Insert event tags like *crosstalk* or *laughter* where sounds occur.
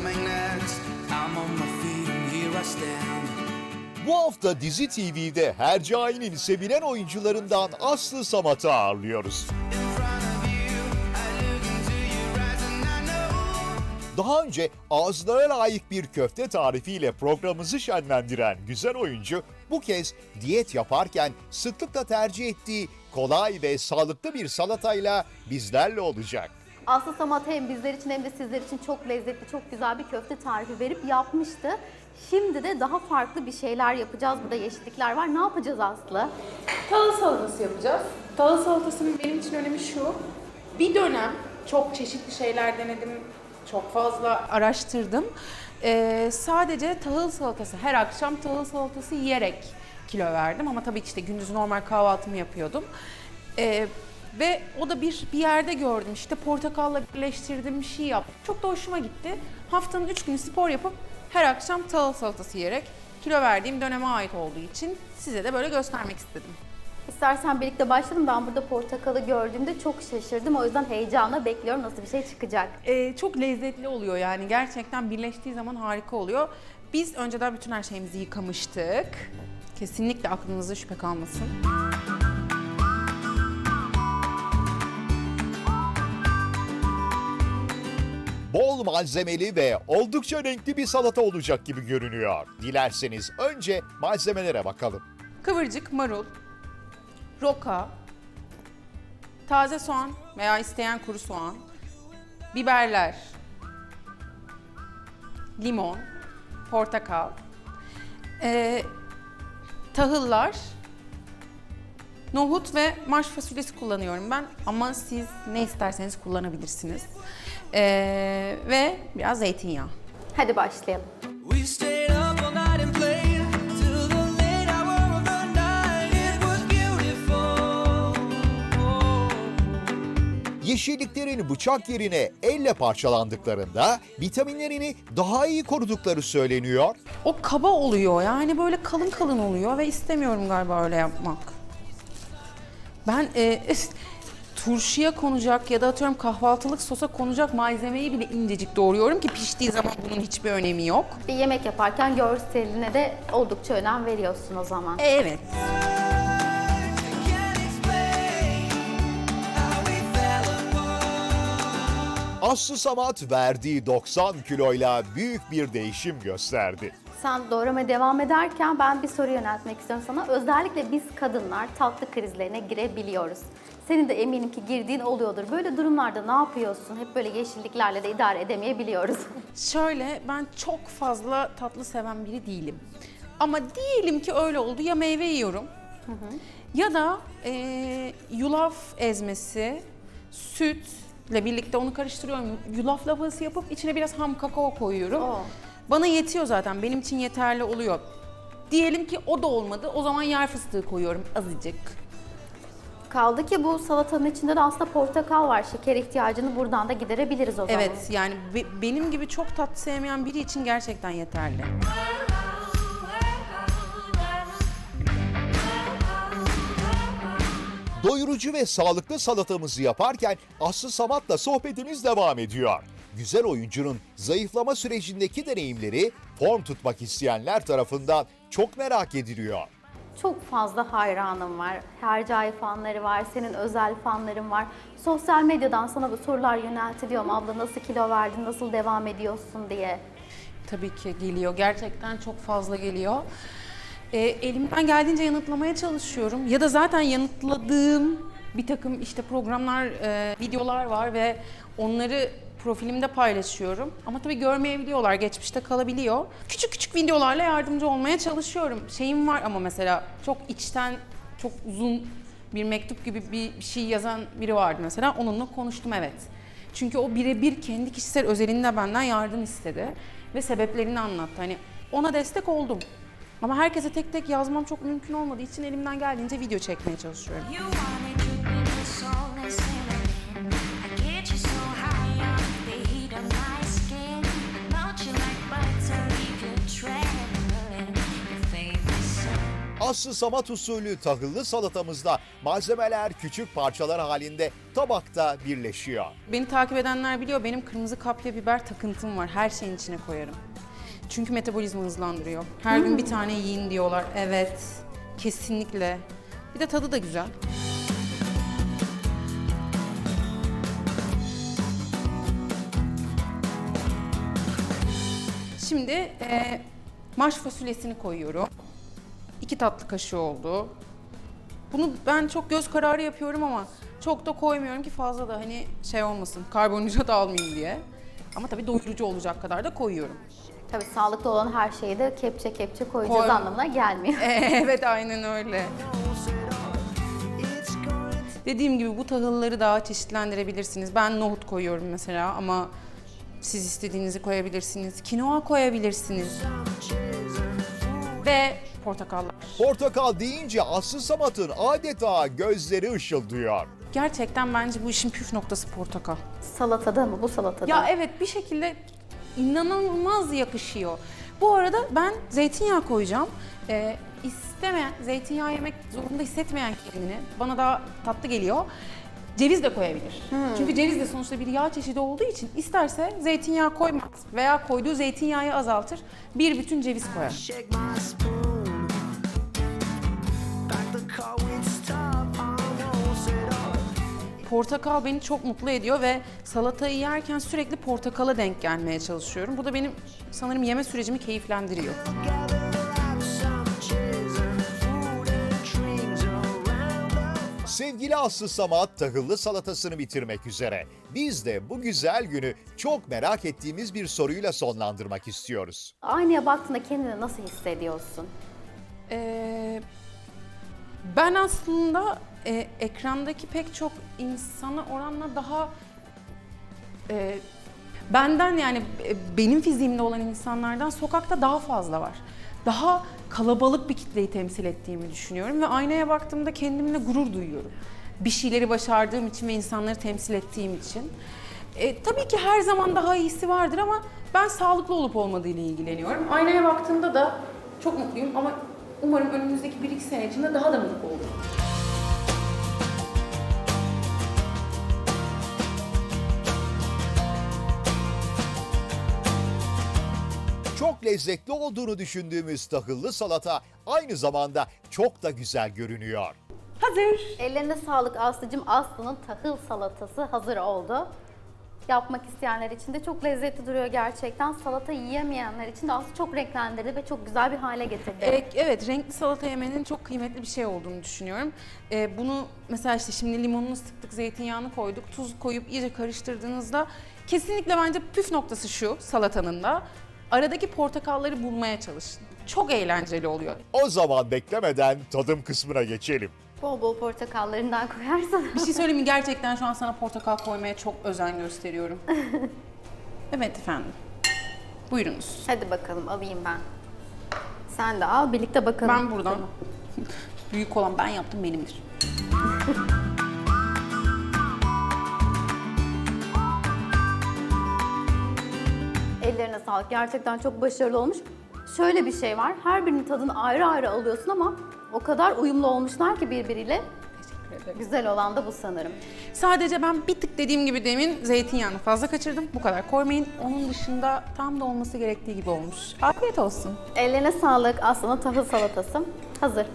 coming next? I'm on my feet and here I stand. Bu hafta Dizi TV'de Hercai'nin sevilen oyuncularından Aslı Samat'ı ağırlıyoruz. Daha önce ağızlara layık bir köfte tarifiyle programımızı şenlendiren güzel oyuncu bu kez diyet yaparken sıklıkla tercih ettiği kolay ve sağlıklı bir salatayla bizlerle olacak. Aslı Samat hem bizler için hem de sizler için çok lezzetli, çok güzel bir köfte tarifi verip yapmıştı. Şimdi de daha farklı bir şeyler yapacağız. Burada yeşillikler var. Ne yapacağız Aslı? Tahıl salatası yapacağız. Tahıl salatasının benim için önemi şu. Bir dönem çok çeşitli şeyler denedim. Çok fazla araştırdım. Ee, sadece tahıl salatası, her akşam tahıl salatası yiyerek kilo verdim. Ama tabii ki işte gündüz normal kahvaltımı yapıyordum. Ee, ve o da bir bir yerde gördüm işte portakalla birleştirdim bir şey yaptım. Çok da hoşuma gitti. Haftanın 3 günü spor yapıp her akşam tahıl salatası yiyerek kilo verdiğim döneme ait olduğu için size de böyle göstermek istedim. İstersen birlikte başlayalım. Ben burada portakalı gördüğümde çok şaşırdım. O yüzden heyecanla bekliyorum nasıl bir şey çıkacak. Ee, çok lezzetli oluyor yani gerçekten birleştiği zaman harika oluyor. Biz önceden bütün her şeyimizi yıkamıştık. Kesinlikle aklınızda şüphe kalmasın. Bol malzemeli ve oldukça renkli bir salata olacak gibi görünüyor. Dilerseniz önce malzemelere bakalım. Kıvırcık, marul, roka, taze soğan veya isteyen kuru soğan, biberler, limon, portakal, ee, tahıllar, nohut ve marş fasulyesi kullanıyorum ben ama siz ne isterseniz kullanabilirsiniz. Ee, ve biraz zeytinyağı. Hadi başlayalım. Yeşilliklerin bıçak yerine elle parçalandıklarında vitaminlerini daha iyi korudukları söyleniyor. O kaba oluyor yani böyle kalın kalın oluyor ve istemiyorum galiba öyle yapmak. Ben e, *laughs* turşuya konacak ya da atıyorum kahvaltılık sosa konacak malzemeyi bile incecik doğruyorum ki piştiği zaman bunun hiçbir önemi yok. Bir yemek yaparken görseline de oldukça önem veriyorsun o zaman. Evet. Aslı Samat verdiği 90 kiloyla büyük bir değişim gösterdi. Sen doğramaya devam ederken ben bir soru yöneltmek istiyorum sana. Özellikle biz kadınlar tatlı krizlerine girebiliyoruz. Senin de eminim ki girdiğin oluyordur. Böyle durumlarda ne yapıyorsun? Hep böyle yeşilliklerle de idare edemeyebiliyoruz. *laughs* Şöyle ben çok fazla tatlı seven biri değilim. Ama diyelim ki öyle oldu ya meyve yiyorum ya da e, yulaf ezmesi, sütle birlikte onu karıştırıyorum. Yulaf lapası yapıp içine biraz ham kakao koyuyorum. Oo. Bana yetiyor zaten benim için yeterli oluyor. Diyelim ki o da olmadı o zaman yer fıstığı koyuyorum azıcık. Kaldı ki bu salatanın içinde de aslında portakal var. Şeker ihtiyacını buradan da giderebiliriz o zaman. Evet yani be- benim gibi çok tat sevmeyen biri için gerçekten yeterli. Doyurucu ve sağlıklı salatamızı yaparken Aslı Samat'la sohbetimiz devam ediyor. Güzel oyuncunun zayıflama sürecindeki deneyimleri form tutmak isteyenler tarafından çok merak ediliyor. Çok fazla hayranım var. Hercai fanları var, senin özel fanların var. Sosyal medyadan sana bu sorular yöneltiliyor mu? Abla nasıl kilo verdin, nasıl devam ediyorsun diye. Tabii ki geliyor. Gerçekten çok fazla geliyor. Ee, elimden geldiğince yanıtlamaya çalışıyorum. Ya da zaten yanıtladığım bir takım işte programlar, e, videolar var ve onları profilimde paylaşıyorum. Ama tabii görmeyebiliyorlar, geçmişte kalabiliyor. Küçük küçük videolarla yardımcı olmaya çalışıyorum. Şeyim var ama mesela çok içten, çok uzun bir mektup gibi bir şey yazan biri vardı mesela. Onunla konuştum evet. Çünkü o birebir kendi kişisel özelinde benden yardım istedi ve sebeplerini anlattı. Hani ona destek oldum. Ama herkese tek tek yazmam çok mümkün olmadığı için elimden geldiğince video çekmeye çalışıyorum. Aslı Samat usulü tahıllı salatamızda malzemeler küçük parçalar halinde tabakta birleşiyor. Beni takip edenler biliyor benim kırmızı kapya biber takıntım var. Her şeyin içine koyarım. Çünkü metabolizma hızlandırıyor. Her gün bir tane yiyin diyorlar. Evet, kesinlikle. Bir de tadı da güzel. Şimdi e, maş fasulyesini koyuyorum. İki tatlı kaşığı oldu. Bunu ben çok göz kararı yapıyorum ama çok da koymuyorum ki fazla da hani şey olmasın, karbonhidrat almayayım diye. Ama tabii doyurucu olacak kadar da koyuyorum. Tabii sağlıklı olan her şeyi de kepçe kepçe koyacağız Koy. anlamına gelmiyor. *laughs* evet aynen öyle. Dediğim gibi bu tahılları daha çeşitlendirebilirsiniz. Ben nohut koyuyorum mesela ama siz istediğinizi koyabilirsiniz. Kinoa koyabilirsiniz. Ve portakallar. Portakal deyince Aslı Samat'ın adeta gözleri ışıldıyor. Gerçekten bence bu işin püf noktası portakal. Salatada mı? Bu salatada Ya mı? evet bir şekilde inanılmaz yakışıyor. Bu arada ben zeytinyağı koyacağım. Ee, istemeyen, zeytinyağı yemek zorunda hissetmeyen kendini, bana daha tatlı geliyor. Ceviz de koyabilir. Çünkü ceviz de sonuçta bir yağ çeşidi olduğu için isterse zeytinyağı koymaz veya koyduğu zeytinyağı azaltır. Bir bütün ceviz koyar. Portakal beni çok mutlu ediyor ve salatayı yerken sürekli portakala denk gelmeye çalışıyorum. Bu da benim sanırım yeme sürecimi keyiflendiriyor. Sevgili Aslı Samat tahıllı salatasını bitirmek üzere. Biz de bu güzel günü çok merak ettiğimiz bir soruyla sonlandırmak istiyoruz. Aynaya baktığında kendini nasıl hissediyorsun? Ee, ben aslında e, ekrandaki pek çok insana oranla daha e, benden yani e, benim fiziğimde olan insanlardan sokakta daha fazla var. Daha kalabalık bir kitleyi temsil ettiğimi düşünüyorum ve aynaya baktığımda kendimle gurur duyuyorum. Bir şeyleri başardığım için ve insanları temsil ettiğim için. E, tabii ki her zaman daha iyisi vardır ama ben sağlıklı olup olmadığıyla ilgileniyorum. Aynaya baktığımda da çok mutluyum ama umarım önümüzdeki 1-2 sene içinde daha da mutlu olurum. Çok lezzetli olduğunu düşündüğümüz tahıllı salata aynı zamanda çok da güzel görünüyor. Hazır. Ellerine sağlık Aslı'cığım. Aslı'nın tahıl salatası hazır oldu. Yapmak isteyenler için de çok lezzetli duruyor gerçekten. Salata yiyemeyenler için de Aslı çok renklendirdi ve çok güzel bir hale getirdi. E, evet, renkli salata yemenin çok kıymetli bir şey olduğunu düşünüyorum. E, bunu mesela işte şimdi limonunu sıktık, zeytinyağını koyduk, tuz koyup iyice karıştırdığınızda kesinlikle bence püf noktası şu salatanın da aradaki portakalları bulmaya çalışın. Çok eğlenceli oluyor. O zaman beklemeden tadım kısmına geçelim. Bol bol portakallarından koyarsan. Bir şey söyleyeyim mi? Gerçekten şu an sana portakal koymaya çok özen gösteriyorum. *laughs* evet efendim. Buyurunuz. Hadi bakalım alayım ben. Sen de al birlikte bakalım. Ben buradan. Büyük olan ben yaptım benimdir. Sağlık. Gerçekten çok başarılı olmuş. Şöyle bir şey var. Her birinin tadını ayrı ayrı alıyorsun ama o kadar uyumlu olmuşlar ki birbiriyle. Teşekkür ederim. Güzel olan da bu sanırım. Sadece ben bir tık dediğim gibi demin zeytinyağını fazla kaçırdım. Bu kadar koymayın. Onun dışında tam da olması gerektiği gibi olmuş. Afiyet olsun. Ellerine sağlık. Aslı'nın tahıl salatası hazır.